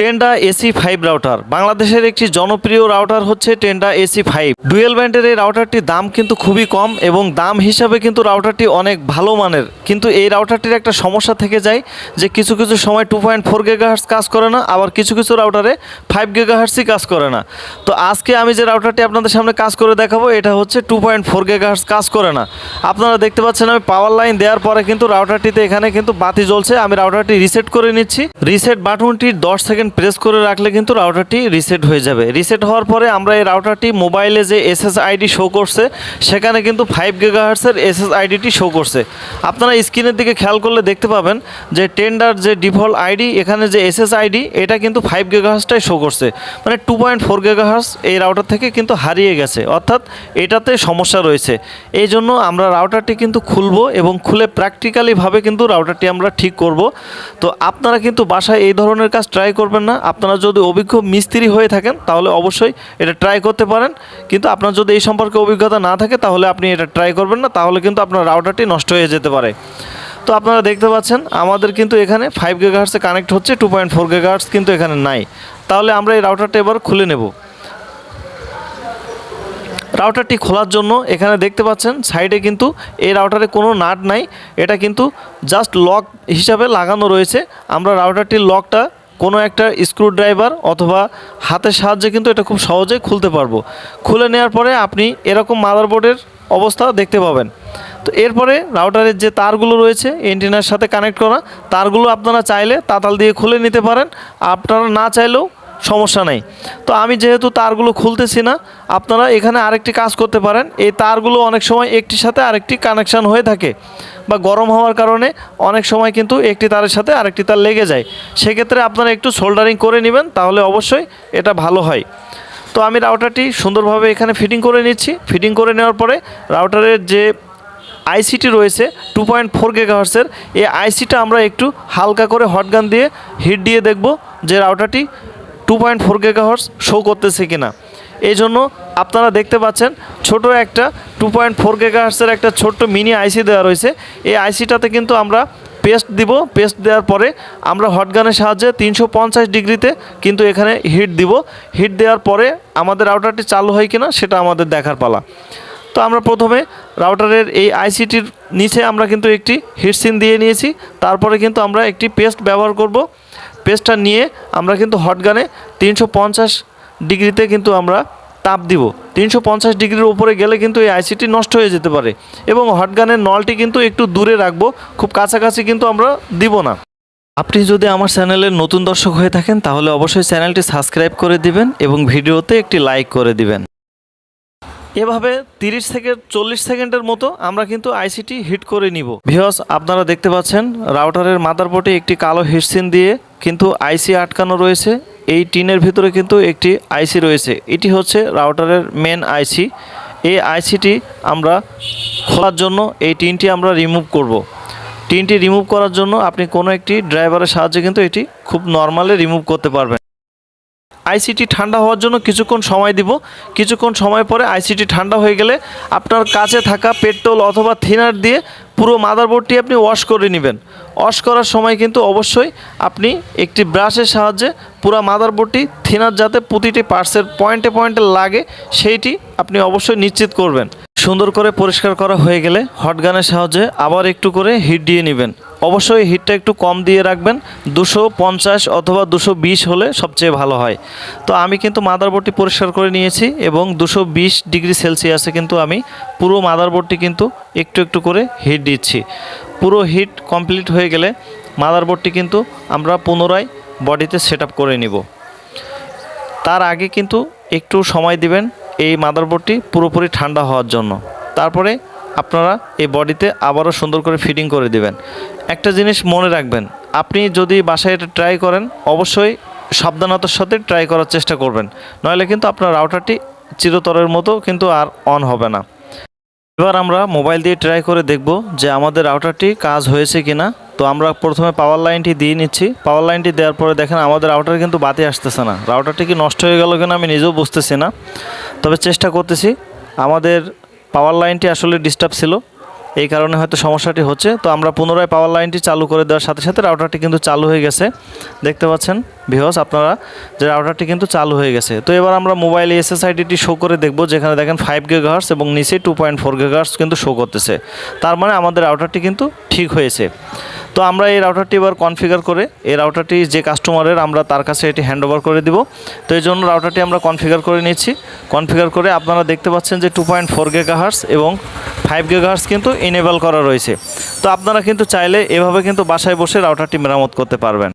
Tenda AC five router. বাংলাদেশের একটি জনপ্রিয় রাউটার হচ্ছে টেন্ডা এসি ফাইভ। ডুয়েল ব্যান্ডের এই রাউটারটির দাম কিন্তু খুবই কম এবং দাম হিসাবে কিন্তু রাউটারটি অনেক ভালো মানের। কিন্তু এই রাউটারটির একটা সমস্যা থেকে যায় যে কিছু কিছু সময় টু পয়েন্ট ফোর গেগাহার্স কাজ করে না, আবার কিছু কিছু রাউটারে ফাইভ গেগাহার্সই কাজ করে না। তো আজকে আমি যে রাউটারটি আপনাদের সামনে কাজ করে দেখাবো, এটা হচ্ছে টু পয়েন্ট ফোর গেগাহার্স কাজ করে না। আপনারা দেখতে পাচ্ছেন আমি পাওয়ার লাইন দেওয়ার পরে কিন্তু রাউটারটিতে এখানে কিন্তু বাতি জ্বলছে। আমি রাউটারটি রিসেট করে নিচ্ছি। রিসেট বাটনটি দশ সেকেন্ড প্রেস করে রাখলে কিন্তু রাউটারটি রিসেট হয়ে যাবে। রিসেট হওয়ার পরে আমরা এই রাউটারটি মোবাইলে যে এসএস আইডি শো করছে, সেখানে কিন্তু ফাইভ গিগাহার্সের এসএস আইডিটি শো করছে। আপনারা স্ক্রিনের দিকে খেয়াল করলে দেখতে পাবেন যে টেন্ডার যে ডিফল্ট আইডি এখানে যে এসএস আইডি এটা কিন্তু ফাইভ গিগাহার্সটাই শো করছে। মানে টু পয়েন্ট ফোর গিগাহার্স এই রাউটার থেকে কিন্তু হারিয়ে গেছে। অর্থাৎ এটাতে সমস্যা রয়েছে। এই জন্য আমরা রাউটারটি কিন্তু খুলবো এবং খুলে প্র্যাকটিক্যালিভাবে কিন্তু রাউটারটি আমরা ঠিক করব। তো আপনারা কিন্তু বাসায় এই ধরনের কাজ ট্রাই করবেন না। আপনারা যদি অভিজ্ঞ মিস্ত্রি হয়ে থাকেন, তাহলে অবশ্যই এটা ট্রাই করতে পারেন। কিন্তু আপনার যদি এই সম্পর্কে অভিজ্ঞতা না থাকে, তাহলে আপনি এটা ট্রাই করবেন না। তাহলে কিন্তু আপনার রাউটারটি নষ্ট হয়ে যেতে পারে। তো আপনারা দেখতে পাচ্ছেন, আমাদের কিন্তু এখানে ফাইভ গেগাহার্সে কানেক্ট হচ্ছে টু পয়েন্ট ফোর গেগাহার্স কিন্তু এখানে নাই। তাহলে আমরা এই রাউটারটা এবার খুলে নেব। রাউটারটি খোলার জন্য এখানে দেখতে পাচ্ছেন সাইডে কিন্তু এই রাউটারে কোনো নাট নাই। এটা কিন্তু জাস্ট লক হিসাবে লাগানো রয়েছে। আমরা রাউটারটির লকটা কোনো একটা স্ক্রুড্রাইভার অথবা হাতের সাহায্যে কিন্তু এটা খুব সহজেই খুলতে পারব। খুলে নেওয়ার পরে আপনি এরকম মাদারবোর্ডের অবস্থা দেখতে পাবেন। তো এরপরে রাউটারের যে তারগুলো রয়েছে এন্টিনার সাথে কানেক্ট করা, তারগুলো আপনারা চাইলে তাতাল দিয়ে খুলে নিতে পারেন। আপনারা না চাইলেও সমস্যা নেই। তো আমি যেহেতু তারগুলো খুলতেছি না, আপনারা এখানে আরেকটি কাজ করতে পারেন। এই তারগুলো অনেক সময় একটির সাথে আরেকটি কানেকশান হয়ে থাকে বা গরম হওয়ার কারণে অনেক সময় কিন্তু একটি তারের সাথে আরেকটি তার লেগে যায়। সেক্ষেত্রে আপনারা একটু সোল্ডারিং করে নেবেন, তাহলে অবশ্যই এটা ভালো হয়। তো আমি রাউটারটি সুন্দরভাবে এখানে ফিটিং করে নিচ্ছি। ফিটিং করে নেওয়ার পরে রাউটারের যে আইসিটি রয়েছে টু পয়েন্ট ফোর গেগাহার্সের এই আইসিটা আমরা একটু হালকা করে হটগান দিয়ে হিট দিয়ে দেখব যে রাউটারটি two point four gigahertz show করতেছে কিনা। এই জন্য আপনারা দেখতে পাচ্ছেন, ছোট একটা টু পয়েন্ট ফোর গেগাহার্সের একটা ছোট্ট মিনি আইসি দেওয়া রয়েছে। এই আইসিটাতে কিন্তু আমরা পেস্ট দিব। পেস্ট দেওয়ার পরে আমরা হটগানের সাহায্যে তিনশো পঞ্চাশ ডিগ্রিতে কিন্তু এখানে হিট দিব। হিট দেওয়ার পরে আমাদের রাউটারটি চালু হয় কিনা সেটা আমাদের দেখার পালা। তো আমরা প্রথমে রাউটারের এই আইসিটির নিচে আমরা কিন্তু একটি হিটসিন দিয়ে নিয়েছি। তারপরে কিন্তু আমরা একটি পেস্ট ব্যবহার করব। পেস্টটা নিয়ে আমরা কিন্তু হটগানে তিনশো পঞ্চাশ ডিগ্রিতে কিন্তু আমরা তাপ দিব। তিনশো পঞ্চাশ ডিগ্রির উপরে গেলে কিন্তু এই আইসিটি নষ্ট হয়ে যেতে পারে এবং হটগানের নলটি কিন্তু একটু দূরে রাখব, খুব কাছাকাছি কিন্তু আমরা দিব না। আপনি যদি আমার চ্যানেলের নতুন দর্শক হয়ে থাকেন তাহলে অবশ্যই চ্যানেলটি সাবস্ক্রাইব করে দিবেন এবং ভিডিওতে একটি লাইক করে দিবেন। এভাবে তিরিশ থেকে চল্লিশ সেকেন্ডের মতো আমরা কিন্তু আইসিটি হিট করে নিব। ভিওস আপনারা দেখতে পাচ্ছেন, রাউটারের মাদারবোর্ডে একটি কালো হিটসিন দিয়ে কিন্তু আইসি আটকানো রয়েছে। এই টিনের ভিতরে কিন্তু একটি আইসি রয়েছে। এটি হচ্ছে রাউটারের মেন আইসি। এই আইসিটি আমরা খোলার জন্য এই টিনটি আমরা রিমুভ করব। টিনটি রিমুভ করার জন্য আপনি কোনো একটি ড্রাইভারের সাহায্যে কিন্তু এটি খুব নর্মালি রিমুভ করতে পারবেন। আইসিটি ঠান্ডা হওয়ার জন্য কিছুক্ষণ সময় দিব। কিছুক্ষণ সময় পরে আইসিটি ঠান্ডা হয়ে গেলে আপনার কাছে থাকা পেট্রোল অথবা থিনার দিয়ে পুরো মাদারবোর্ডটি আপনি ওয়াশ করে নেবেন। ওয়াশ করার সময় কিন্তু অবশ্যই আপনি একটি ব্রাশের সাহায্যে পুরো মাদারবোর্ডটি থিনার যাতে প্রতিটি পার্টসের পয়েন্টে পয়েন্টে লাগে, সেইটি আপনি অবশ্যই নিশ্চিত করবেন। সুন্দর করে পরিষ্কার করা হয়ে গেলে হটগানের সাহায্যে আবার একটু করে হিট দিয়ে নেবেন। অবশ্যই হিটটা একটু কম দিয়ে রাখবেন, দুশো পঞ্চাশ অথবা দুশো বিশ হলে সবচেয়ে ভালো হয়। তো আমি কিন্তু মাদারবোর্ডটি পরিষ্কার করে নিয়েছি এবং দুশো বিশ ডিগ্রি সেলসিয়াসে কিন্তু আমি পুরো মাদারবোর্ডটি কিন্তু একটু একটু করে হিট দিচ্ছি। পুরো হিট কমপ্লিট হয়ে গেলে মাদারবোর্ডটি কিন্তু আমরা পুনরায় বডিতে সেট করে নিব। তার আগে কিন্তু একটু সময় দিবেন এই মাদারবোর্ডটি পুরোপুরি ঠান্ডা হওয়ার জন্য। তারপরে আপনারা এই বডিতে আবারও সুন্দর করে ফিটিং করে দিবেন। একটা জিনিস মনে রাখবেন, আপনি যদি বাসায় এটা ট্রাই করেন, অবশ্যই সাবধানতার সাথে ট্রাই করার চেষ্টা করবেন। নইলে কিন্তু আপনার রাউটারটি চিরতরের মতো কিন্তু আর অন হবে না। এবার আমরা মোবাইল দিয়ে ট্রাই করে দেখব যে আমাদের রাউটারটি কাজ হয়েছে কি না তো আমরা প্রথমে পাওয়ার লাইনটি দিয়ে নিচ্ছি। পাওয়ার লাইনটি দেওয়ার পরে দেখেন আমাদের রাউটার কিন্তু বাতি আসতেছে না। রাউটারটি কি নষ্ট হয়ে গেল কিনা আমি নিজেও বুঝতেছি না। তবে চেষ্টা করতেছি। আমাদের পাওয়ার লাইনটি আসলে ডিস্টার্ব ছিল। এই কারণে হয়তো সমস্যাটি হচ্ছে। তো আমরা পুনরায় পাওয়ার লাইনটি চালু করে দেওয়ার সাথে সাথে রাউটারটি কিন্তু চালু হয়ে গেছে। দেখতে পাচ্ছেন ভিওস আপনারা যে রাউটারটি কিন্তু চালু হয়ে গেছে। তো এবার আমরা মোবাইলে এসএসআইডিটি শো করে দেখব। যেখানে দেখেন ফাইভ গিগাহার্স এবং নিচে টু পয়েন্ট ফোর গিগাহার্স কিন্তু শো করতেছে। তার মানে আমাদের রাউটারটি কিন্তু ঠিক হয়েছে। তো আমরা এই রাউটারটি এবার কনফিগার করে, এই রাউটারটি যে কাস্টমারের আমরা তার কাছে এটি হ্যান্ড ওভার করে দিব। তো এই জন্য রাউটারটি আমরা কনফিগার করে নিচ্ছি কনফিগার করে আপনারা দেখতে পাচ্ছেন যে টু পয়েন্ট ফোর এবং ফাইভ গেগাহার্স কিন্তু ইনেবল করা রয়েছে। তো আপনারা কিন্তু চাইলে এভাবে কিন্তু বাসায় বসে রাউটারটি মেরামত করতে পারবেন।